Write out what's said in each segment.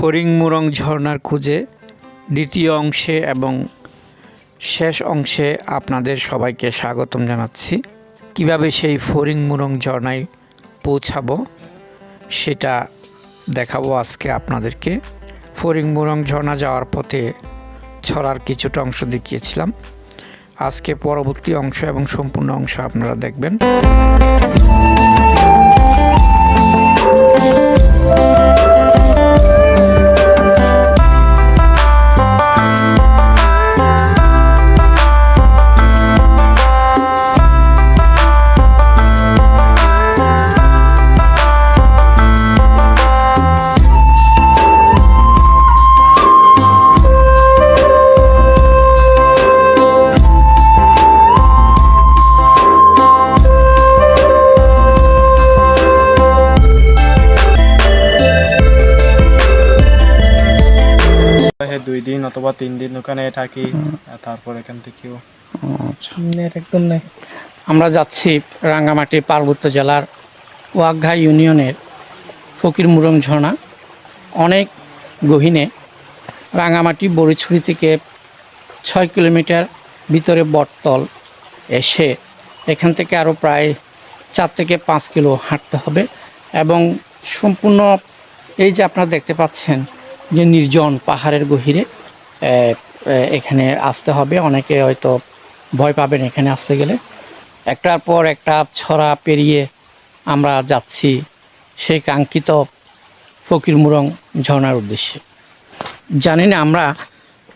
ফরিংমুরং ঝর্ণার খুঁজে দ্বিতীয় অংশে এবং শেষ অংশে আপনাদের সবাইকে স্বাগতম জানাচ্ছি। কীভাবে সেই ফরিংমুরং ঝর্ণায় পৌঁছাবো সেটা দেখাবো আজকে আপনাদেরকে। ফরিংমুরং ঝর্ণা যাওয়ার পথে ছড়ার কিছুটা অংশ দেখিয়েছিলাম। আজকে পরবর্তী অংশ এবং সম্পূর্ণ অংশ আপনারা দেখবেন। দুই দিন অথবা তিন দিন ওখানে থাকি তারপর এখান থেকেও। নেট একদম নেই। আমরা যাচ্ছি রাঙ্গামাটি পার্বত্য জেলার ওয়াঘা ইউনিয়নের ফকিরমুরং ঝর্ণা। অনেক গহীনে রাঙ্গামাটি বড়িছড়ি থেকে ছয় কিলোমিটার ভিতরে বটতল এসে এখান থেকে আরও প্রায় চার থেকে পাঁচ কিলো হাঁটতে হবে এবং সম্পূর্ণ এই যে আপনারা দেখতে পাচ্ছেন যে নির্জন পাহাড়ের গহিরে এখানে আসতে হবে। অনেকে হয়তো ভয় পাবেন এখানে আসতে গেলে। একটার পর একটা ছড়া পেরিয়ে আমরা যাচ্ছি সেই কাঙ্ক্ষিত ফকিরমুরং ঝর্ণার উদ্দেশ্যে। জানি না আমরা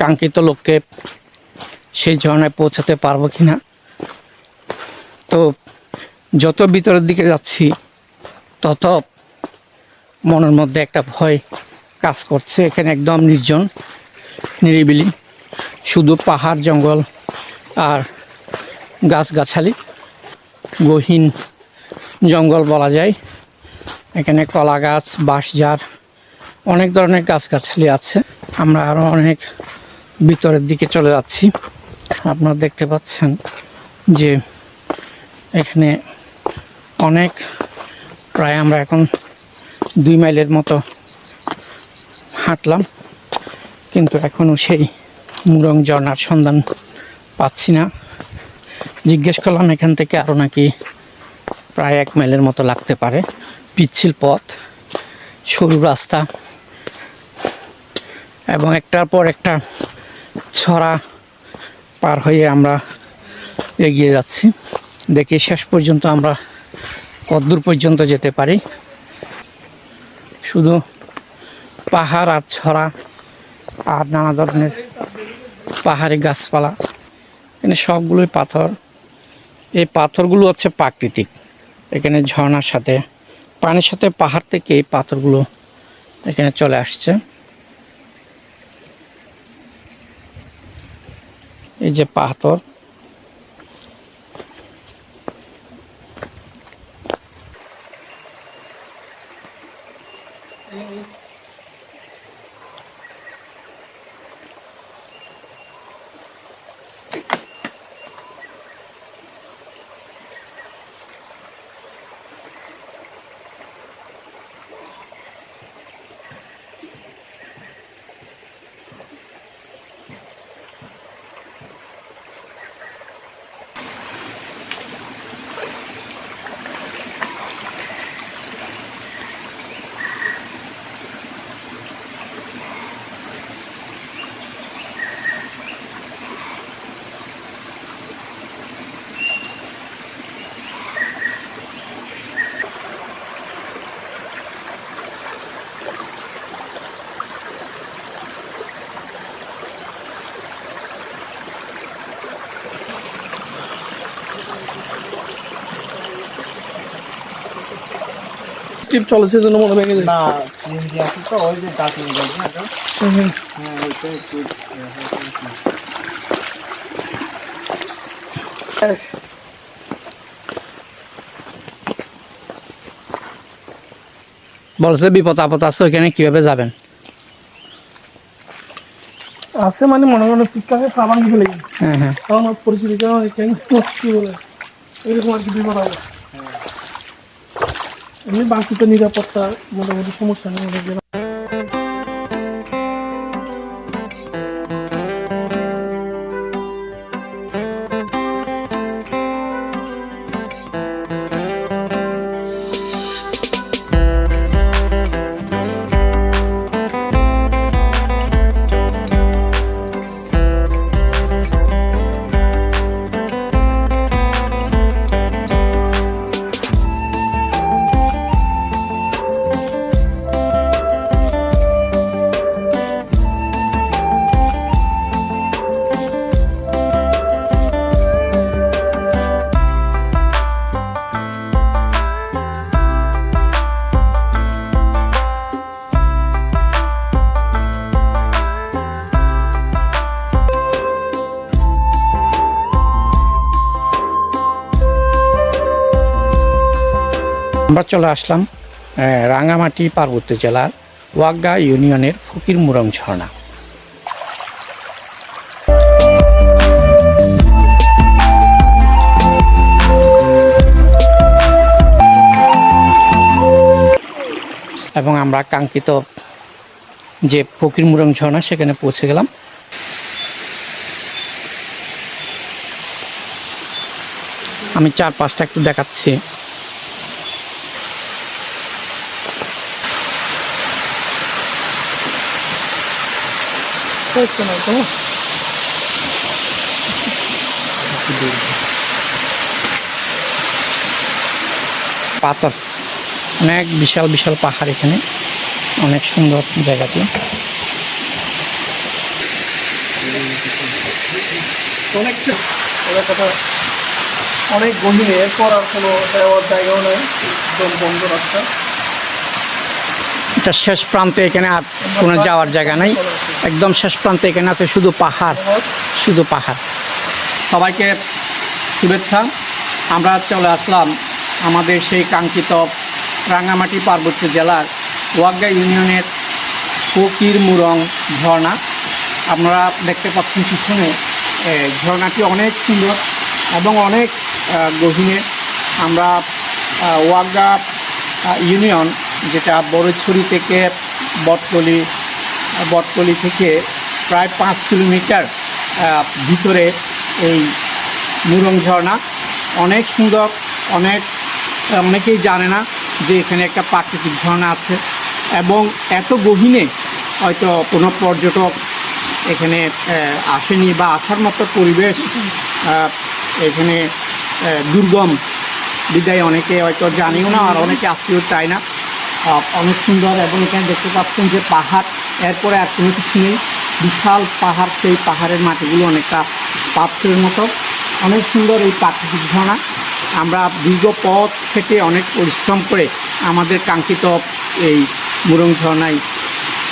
কাঙ্ক্ষিত লোককে সেই ঝর্ণায় পৌঁছাতে পারব কি না তো যত ভিতরের দিকে যাচ্ছি, তত মনের মধ্যে একটা ভয় কাজ করছে, এখানে একদম নির্জন, নিরিবিলি, শুধু পাহাড়, জঙ্গল আর গাছগাছালি, গহীন জঙ্গল বলা যায়। এখানে কলা গাছ বাঁশঝাড়, অনেক ধরনের গাছগাছালি আছে। আমরা আরও অনেক ভিতরের দিকে চলে যাচ্ছি। আপনারা দেখতে পাচ্ছেন যে এখানে অনেক, প্রায় আমরা এখন দুই মাইলের মতো হাঁটলাম, কিন্তু এখনও সেই মুরং ঝর্ণার সন্ধান পাচ্ছি না। জিজ্ঞেস করলাম, এখান থেকে আরও নাকি প্রায় এক মাইলের মতো লাগতে পারে। পিচ্ছিল পথ, সরু রাস্তা এবং একটার পর একটা ছড়া পার হয়ে আমরা এগিয়ে যাচ্ছি। দেখি শেষ পর্যন্ত আমরা কতদূর পর্যন্ত যেতে পারি। শুধু পাহাড় আর ছড়া আর নানা ধরনের পাহাড়ি গাছপালা। এখানে সবগুলোই পাথর। এই পাথরগুলো হচ্ছে প্রাকৃতিক। এখানে ঝর্ণার সাথে, পানির সাথে পাহাড় থেকে এই পাথরগুলো এখানে চলে আসছে। এই যে পাথর। টিপ চলে সেজন্য মনে ভেঙে যায়। না সিএনজি আছে তো ওই যে ডাক নিয়ে যাবে না হ্যাঁ ওইটা একটু বলছে বিপদ আপদ আছে ওইখানে কীভাবে যাবেন? আছে মানে মনে মনে পিসটাকে সাবান ফেলে হ্যাঁ হ্যাঁ। ওর পরিচিতি এখানে কি বলে? এরকম আর কি বিপদ হবে এমনি বাকিটা নিরাপত্তা মোটামুটি সমস্যা নেই আমরা চলে আসলাম রাঙামাটি পার্বত্য জেলার ওয়াগ্গা ইউনিয়নের ফকির মুরং ঝর্ণা। এবং আমরা কাঙ্ক্ষিত যে ফকির মুরং ঝর্ণা, সেখানে পৌঁছে গেলাম। আমি চার পাঁচটা একটু দেখাচ্ছি। হচ্ছে না তো পাথর। অনেক বিশাল বিশাল পাহাড় এখানে। অনেক সুন্দর জায়গাটি। অনেকটা ওরা কথা অনেক গভীরে এরপর আর কোনো দেওয়ার জায়গাও নেই। একদম বন্ধ রাস্তা। এটা শেষ প্রান্তে এখানে আর কোনো যাওয়ার জায়গা নাই। একদম শেষ প্রান্তে এখানে আছে শুধু পাহাড় শুধু পাহাড়। সবাইকে শুভেচ্ছা। আমরা চলে আসলাম আমাদের সেই কাঙ্ক্ষিত রাঙ্গামাটি পার্বত্য জেলার ওয়াগ্গা ইউনিয়নের ফকির মুরং ঝর্ণা। আপনারা দেখতে পাচ্ছেন পিছনে ঝর্ণাটি অনেক সুন্দর এবং অনেক গভীরে আমরা ওয়াগ্গা ইউনিয়ন যেটা বড়ছড়ি থেকে বটতলি বটতলি থেকে প্রায় পাঁচ কিলোমিটার ভিতরে এই মুরং ঝর্ণা। অনেক সুন্দর, অনেক, অনেকেই জানে না যে এখানে একটা প্রাকৃতিক ঝর্ণা আছে এবং এত গভীরে হয়তো কোনো পর্যটক এখানে আসেনি বা আসার মতো পরিবেশ এখানে দুর্গম। বিদায় অনেকে হয়তো জানিও না আর অনেকে আসতেও চায় না। অনেক সুন্দর এবং এখানে দেখতে পাচ্ছেন যে পাহাড়, এরপরে আর কোনো কিছু নেই। বিশাল পাহাড়, সেই পাহাড়ের মাটিগুলো অনেকটা পাথরের মতো। অনেক সুন্দর এই প্রাকৃতিক ঝর্ণা। আমরা দীর্ঘ পথ থেকে অনেক পরিশ্রম করে আমাদের কাঙ্ক্ষিত এই মুরং ঝর্ণায়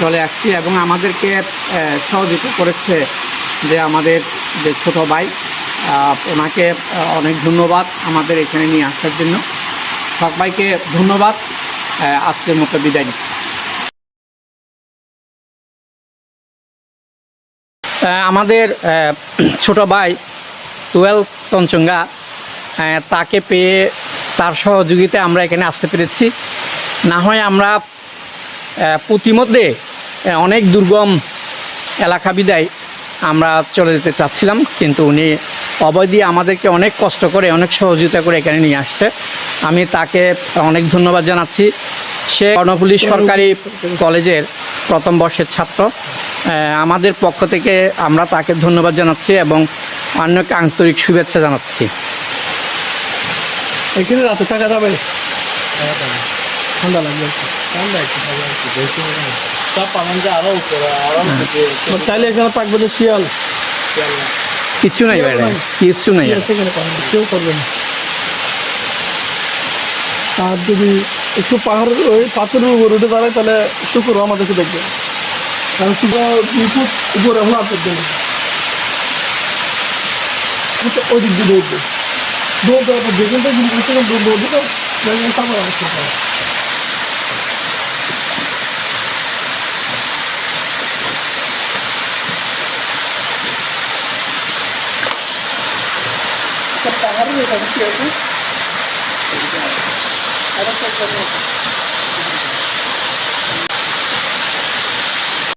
চলে আসছি এবং আমাদেরকে সহযোগিতা করেছে যে আমাদের যে ছোটো ভাই ওনাকে অনেক ধন্যবাদ আমাদের এখানে নিয়ে আসার জন্য। সবাইকে ধন্যবাদ। আজকের মতো বিদায় নিচ্ছি। আমাদের ছোট ভাই টুয়েলভ তঞ্চঙ্গা তাকে পেয়ে তার সহযোগিতায় আমরা এখানে আসতে পেরেছি। না হয় আমরা প্রতিমধ্যে অনেক দুর্গম এলাকা বিদায় আমরা চলে যেতে চাচ্ছিলাম, কিন্তু উনি অবয় দিয়ে আমাদেরকে অনেক কষ্ট করে অনেক সহযোগিতা করে এখানে নিয়ে আসছে। আমি তাকে অনেক ধন্যবাদ জানাচ্ছি। সে কর্ণপুলিশ সরকারি কলেজের প্রথম বর্ষের ছাত্র। আমাদের পক্ষ থেকে আমরা তাকে ধন্যবাদ জানাচ্ছি এবং অন্যকে আন্তরিক শুভেচ্ছা জানাচ্ছি। এখানে রাতে থাকা যাবে? ঠান্ডা লাগবে। চাইলে এখানে থাকবে যে শিয়াল। কিচ্ছু নাই বাইরে কিচ্ছু নাই কেউ করবে না আর যদি একটু পাহাড় ওই পাথরের উপর উঠে দাঁড়ায় তাহলে শুক্র আমাদেরকে দেখবে। কারণ শুক্র দুই ফুট উপরে হলো আপনার জন্য ওই দিক দিয়ে দৌড়বে। দৌড় দেওয়ার পর যেখানটা যদি সেখানে দৌড় দৌড় দিতে তারপর অনেক শুক্র পাহাড়ের এটা কি আছে